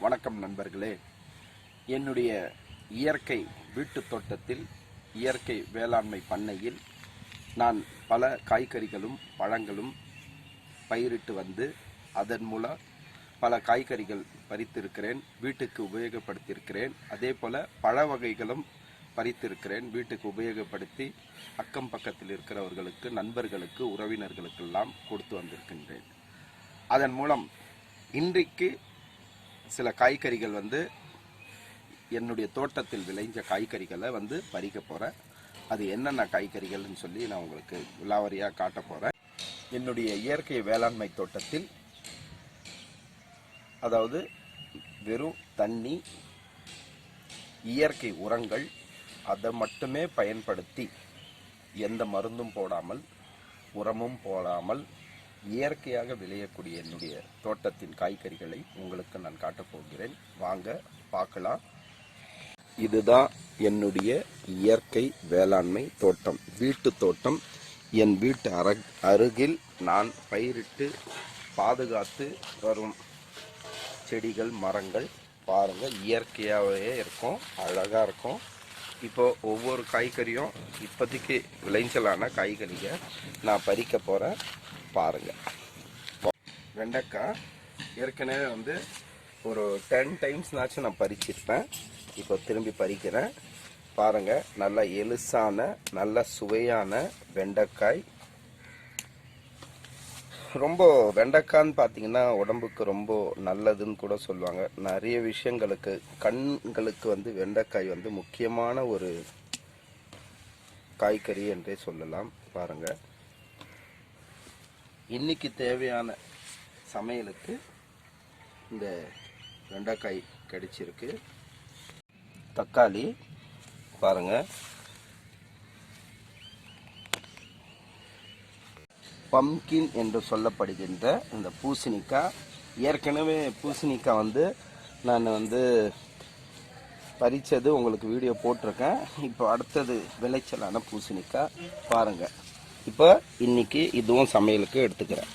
வணக்கம் நண்பர்களே. என்னுடைய இயற்கை வீட்டு தோட்டத்தில் இயற்கை வேளாண்மை பண்ணையில் நான் பல காய்கறிகளும் பழங்களும் பயிரிட்டு வந்து அதன் மூலம் பல காய்கறிகள் பறித்திருக்கிறேன் வீட்டுக்கு உபயோகப்படுத்தியிருக்கிறேன். அதே போல் பழ வகைகளும் பறித்திருக்கிறேன் வீட்டுக்கு உபயோகப்படுத்தி அக்கம் பக்கத்தில் இருக்கிறவர்களுக்கு நண்பர்களுக்கு உறவினர்களுக்கெல்லாம் கொடுத்து வந்திருக்கின்றேன். அதன் மூலம் இன்றைக்கு சில காய்கறிகள் வந்து என்னுடைய தோட்டத்தில் விளைஞ்ச காய்கறிகளை வந்து பறிக்க போகிறேன் அது என்னென்ன காய்கறிகள்னு சொல்லி நான் உங்களுக்கு விலாவரியாக காட்ட போகிறேன் என்னுடைய இயற்கை வேளாண்மை தோட்டத்தில் அதாவது வெறும் தண்ணி இயற்கை உரங்கள் அதை மட்டுமே பயன்படுத்தி எந்த மருந்தும் போடாமல் உரமும் போடாமல் இயற்கையாக விளையக்கூடிய என்னுடைய தோட்டத்தின் காய்கறிகளை உங்களுக்கு நான் காட்டப் போகிறேன். வாங்க பார்க்கலாம். இதுதான் என்னுடைய இயற்கை வேளாண்மை தோட்டம் வீட்டு தோட்டம். என் வீட்டு அர அருகில் நான் பயிரிட்டு பாதுகாத்து வரும் செடிகள் மரங்கள் பாருங்கள் இயற்கையாகவே இருக்கும் அழகாக இருக்கும். இப்போ ஒவ்வொரு காய்கறியும் இப்போதைக்கு விளைஞ்சலான காய்கறியை நான் பறிக்க போகிறேன் பாருங்க. வெண்டைக்காய் ஏற்கனவே வந்து ஒரு டென் டைம்ஸ்னாச்சும் நான் பறிச்சிருப்பேன். இப்போ திரும்பி பறிக்கிறேன். பாருங்க நல்ல எலுசான நல்ல சுவையான வெண்டைக்காய். ரொம்ப வெண்டைக்கான்னு பார்த்தீங்கன்னா உடம்புக்கு ரொம்ப நல்லதுன்னு கூட சொல்லுவாங்க. நிறைய விஷயங்களுக்கு கண்களுக்கு வந்து வெண்டைக்காய் வந்து முக்கியமான ஒரு காய்கறி என்றே சொல்லலாம். பாருங்கள் இன்றைக்கி தேவையான சமையலுக்கு இந்த வெண்டைக்காய் கிடைச்சிருக்கு. தக்காளி பாருங்க. பம்கின் என்று சொல்லப்படுகின்ற இந்த பூசணிக்காய். ஏற்கனவே பூசணிக்காய் வந்து நான் வந்து பறித்தது உங்களுக்கு வீடியோ போட்டிருக்கேன். இப்போ அடுத்தது விளைச்சலான பூசணிக்காய். பாருங்கள் இப்போ இன்னைக்கு இதுவும் சமையலுக்கு எடுத்துக்கிறேன்.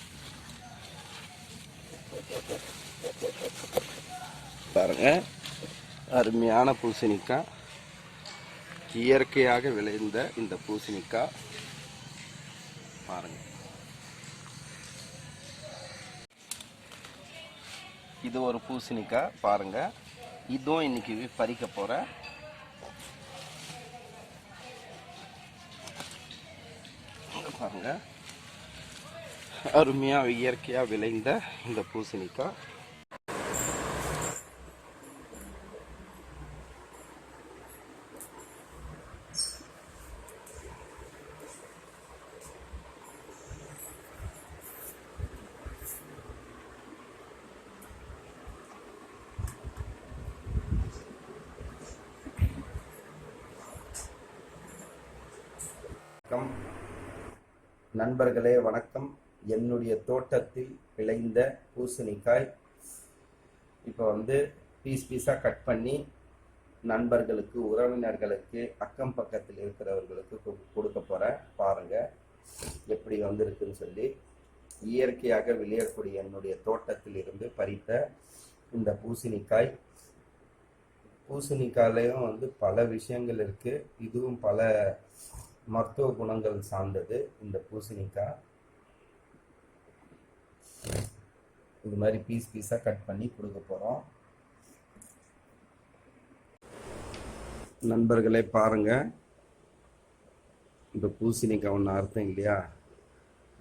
பாருங்க அருமையான பூசணிக்காய். இயற்கையாக விளைந்த இந்த பூசணிக்காய். பாருங்க. இது ஒரு பூசணிக்காய் பாருங்க. இதுவும் இன்னைக்கு பறிக்க போறேன். பாருங்கள் அருமையாக இயற்கையாக விளைந்த இந்த பூசணிக்காய். நண்பர்களே வணக்கம். என்னுடைய தோட்டத்தில் விளைந்த பூசணிக்காய். இப்போ வந்து பீஸ் பீஸாக கட் பண்ணி நண்பர்களுக்கு உறவினர்களுக்கு அக்கம் பக்கத்தில் இருக்கிறவர்களுக்கு கொடுக்க போகிறேன் பாருங்கள் எப்படி வந்திருக்குன்னு சொல்லி. இயற்கையாக விளையக்கூடிய என்னுடைய தோட்டத்தில் இருந்து பறித்த இந்த பூசணிக்காய். பூசணிக்காயிலையும் வந்து பல விஷயங்கள் இருக்குது இதுவும் பல மருத்துவ குணங்கள் சார்ந்தது இந்த பூசணிக்காய். இது மாதிரி பீஸ் பீஸாக கட் பண்ணி கொடுக்க போகிறோம் நண்பர்களே பாருங்கள் இந்த பூசணிக்காய் ஒன்று அர்த்தம் இல்லையா?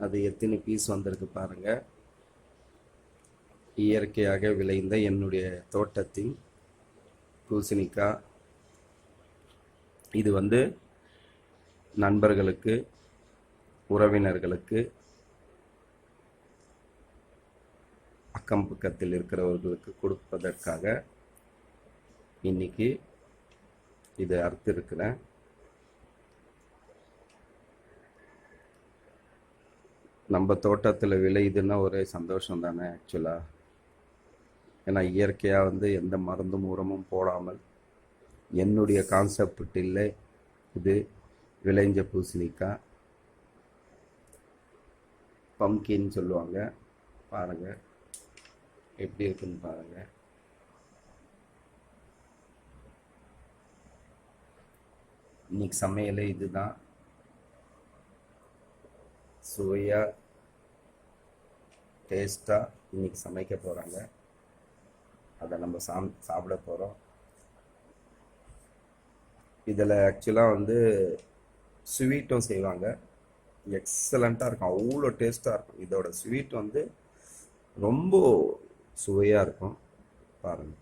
அது எத்தனை பீஸ் வந்திருக்கு பாருங்கள் இயற்கையாக விளைந்த என்னுடைய தோட்டத்தின் பூசணிக்காய். இது வந்து நண்பர்களுக்கு உறவினர்களுக்கு அக்கம் பக்கத்தில் இருக்கிறவர்களுக்கு கொடுப்பதற்காக இன்னைக்கு இதை அறுத்திருக்கிறேன். நம்ம தோட்டத்தில் விளையுதுன்னா ஒரே சந்தோஷம் தானே ஆக்சுவலாக ஏன்னா இயற்கையாக வந்து எந்த மருந்தும் உரமும் போடாமல் என்னுடைய கான்செப்ட் இல்லை இது விளைஞ்ச பூசணிக்காய். பம்கின்னு சொல்லுவாங்க. பாருங்கள் எப்படி இருக்குன்னு பாருங்கள் இன்னைக்கு சமையல் இதுதான். சுவையாக டேஸ்ட்டாக இன்னைக்கு சமைக்க போகிறாங்க அதை நம்ம சாம் சாப்பிட போகிறோம் இதில் ஆக்சுவலாக வந்து ஸ்வீட்டும் செய்வாங்க. எக்ஸலண்ட்டாக இருக்கும். அவ்வளோ டேஸ்ட்டாக இருக்கும். இதோட ஸ்வீட் வந்து ரொம்ப சுவையாக இருக்கும். பாருங்கள்